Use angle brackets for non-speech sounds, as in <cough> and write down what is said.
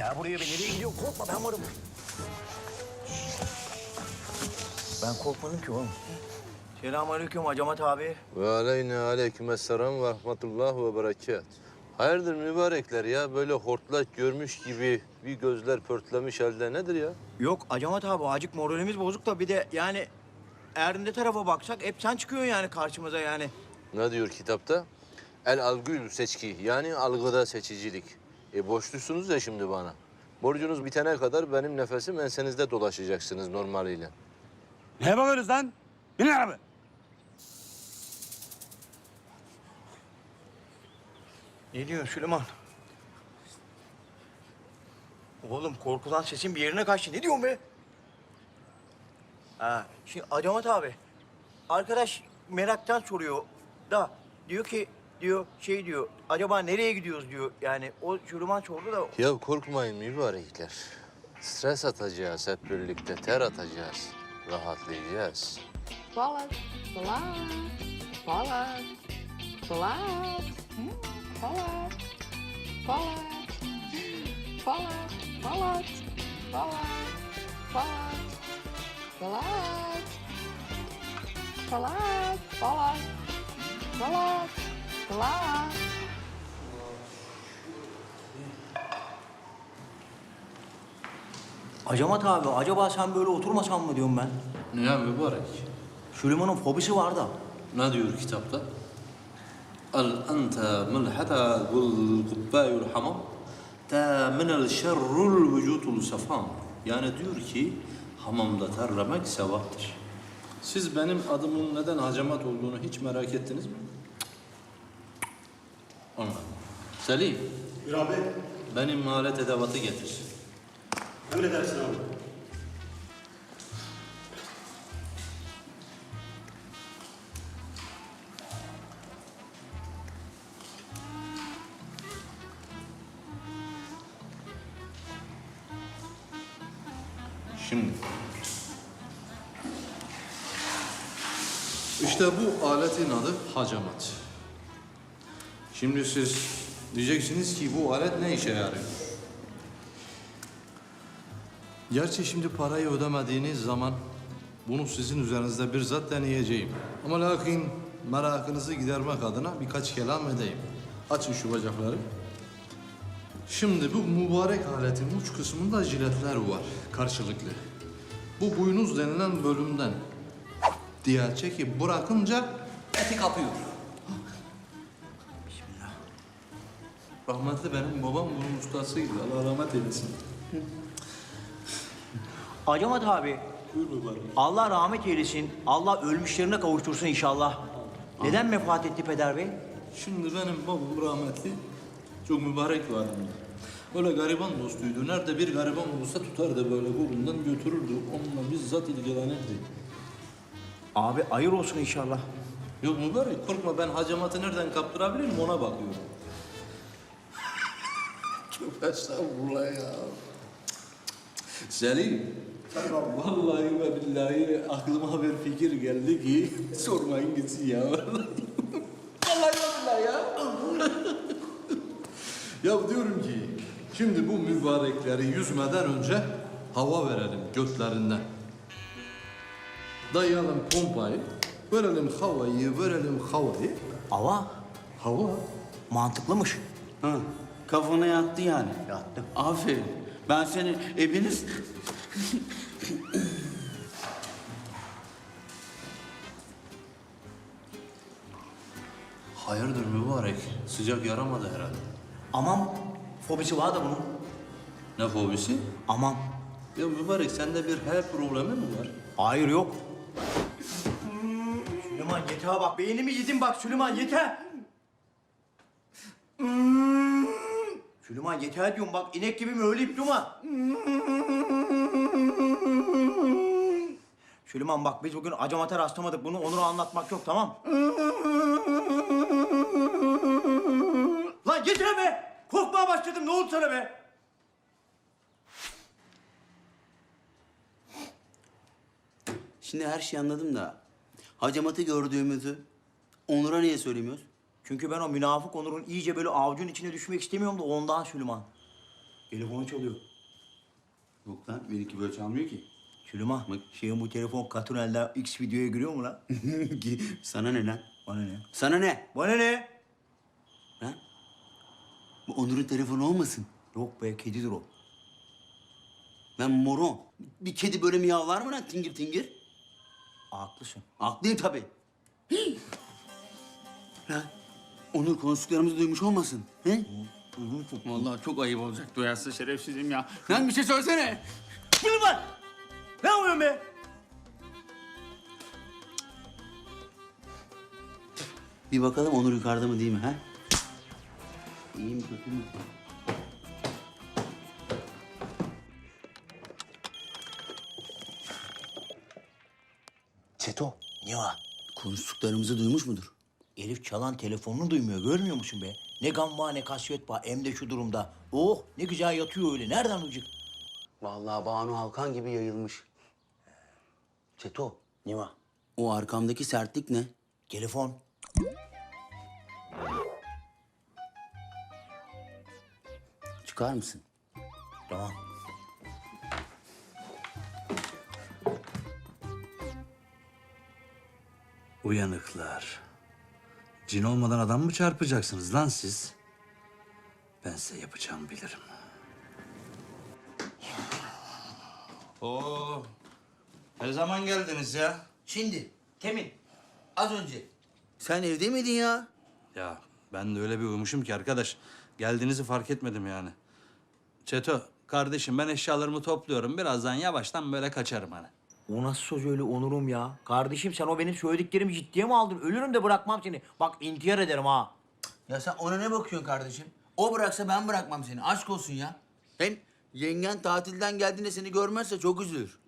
Gel buraya be. Nereye gidiyorsun? Korkma ben varım. Ben korkmadım ki oğlum. Selamünaleyküm Acamat abi. Ve aleyne aleykümesselam ve rahmetullah ve berekat. Hayırdır mübarekler ya böyle hortlak görmüş gibi bir gözler pörtlemiş halde nedir ya? Yok Acamat abi acık moralimiz bozuk da bir de yani ne tarafa baksak hep sen çıkıyorsun yani karşımıza yani. Ne diyor kitapta? El algül seçki yani algıda seçicilik. E borçlusunuz ya şimdi bana. Borcunuz bitene kadar benim nefesim ensenizde dolaşacaksınız normaliyle. Ne bakıyorsunuz lan? Binin araba. Ne diyorsun Süleyman? Oğlum korkudan sesin bir yerine kaçtı. Ne diyorsun be? Ha, şimdi Acamat abi, arkadaş meraktan soruyor da diyor ki diyor şey diyor acaba nereye gidiyoruz diyor yani o Süleyman sordu da Ya korkmayın mübarekler. Stres atacağız hep birlikte, ter atacağız. Rahatlayacağız. Balık, balık, balık, balık, hmm, balık, balık, balık, balık, balık, balık, balık, balık, balık, balık, balık. Acamat abi acaba sen böyle oturmasan mı diyorum ben. Ya mübarek. Süleyman'ın fobisi var da. Ne diyor kitapta? Al ente milhata gul kubbayul hamam ta minel şerrul vücutul safam. Yani diyor ki hamamda terlemek sevaptır. Siz benim adımın neden hacamat olduğunu hiç merak ettiniz mi? Anladım. Selim, Bir abi. benim alet edevatı getir. Emredersin abi. Şimdi. İşte bu aletin adı hacamat. Şimdi siz diyeceksiniz ki bu alet ne işe yarıyor? Gerçi şimdi parayı ödemediğiniz zaman bunu sizin üzerinizde bir zat deneyeceğim. Ama lakin merakınızı gidermek adına birkaç kelam edeyim. Açın şu bacakları. Şimdi bu mübarek aletin uç kısmında jiletler var karşılıklı. Bu boynuz denilen bölümden diye çekip bırakınca eti kapıyor. Rahmetli benim babam bunun ustasıydı. Allah rahmet eylesin. Acamat abi Buyur. Allah rahmet eylesin. Allah ölmüşlerine kavuştursun inşallah. Neden vefat etti peder bey? Şimdi benim babam rahmetli çok mübarek bir adamdı. Böyle gariban dostuydu. Nerede bir gariban olursa tutardı böyle kolundan götürürdü. Onunla bizzat ilgilenirdi. Abi hayır olsun inşallah. Yok mübarek korkma ben hacamatı nereden kaptırabilirim ona bakıyorum. Estağfurullah ya. Selim. Vallahi ve billahi aklıma bir fikir geldi ki <laughs> sormayın gitsin ya. Vallahi ve billahi ya. <laughs> ya diyorum ki şimdi bu mübarekleri yüzmeden önce hava verelim götlerinden. Dayayalım pompayı, verelim havayı, verelim havayı. Hava Hava. mantıklımış. Ha, kafana yattı yani. Yattı. Aferin. Ben seni eviniz... Hayırdır mübarek? Sıcak yaramadı herhalde. Aman fobisi var da bunun. Ne fobisi? Aman. Ya mübarek sende bir H problemi mi var? Hayır yok. Süleyman yeter bak. Beynimi yedin bak Süleyman yeter. Süleyman yeter diyorum bak inek gibi mi öyleyip durma. Süleyman bak biz bugün acamata rastlamadık. Bunu Onur'a anlatmak yok tamam. Lan yeter be. Korkmaya başladım ne oldu sana be? Şimdi her şeyi anladım da... Hacamatı gördüğümüzü Onur'a niye söylemiyoruz? Çünkü ben o münafık Onur'un iyice böyle avucun içine düşmek istemiyorum da ondan Süleyman. Telefonu çalıyor. Yok lan benimki böyle çalmıyor ki. Süleyman, şeyin bu telefon Katunel'den X videoya giriyor mu lan? <laughs> Sana ne lan? Bana ne? Sana ne? Bana ne? Lan? Bu Onur'un telefonu olmasın. Yok be, kedidir o. Lan moron. Bir kedi böyle miyavlar mı lan tingir tingir? Haklısın. Haklıyım tabii. <gasps> Lan Onur konuştuklarımızı duymuş olmasın. He? Vallahi çok ayıp olacak duyarsa şerefsizim ya. Lan bir şey söylesene. Süleyman! Ne yapıyorsun be? Bir bakalım Onur yukarıda mı değil mi ha? İyi mi kötü mü? Çeto, ne var? Konuştuklarımızı duymuş mudur? Elif çalan telefonunu duymuyor, görmüyor musun be? Ne gam var ne kasvet var, hem de şu durumda. Oh, ne güzel yatıyor öyle. Nereden ucuk? Vallahi Banu Halkan gibi yayılmış. Çeto, Ne var? o arkamdaki sertlik ne? Telefon. Çıkar mısın? Tamam. Uyanıklar. Cin olmadan adam mı çarpacaksınız lan siz? Ben size yapacağımı bilirim. Oo. Ne zaman geldiniz ya? Şimdi, Temin. az önce. Sen evde miydin ya? Ya ben de öyle bir uyumuşum ki arkadaş. Geldiğinizi fark etmedim yani. Çeto, kardeşim ben eşyalarımı topluyorum. Birazdan yavaştan böyle kaçarım hani. O nasıl söz öyle Onur'um ya? Kardeşim sen o benim söylediklerimi ciddiye mi aldın? Ölürüm de bırakmam seni. Bak intihar ederim ha. Ya sen ona ne bakıyorsun kardeşim? O bıraksa ben bırakmam seni. Aşk olsun ya. Hem yengen tatilden geldiğinde seni görmezse çok üzülür.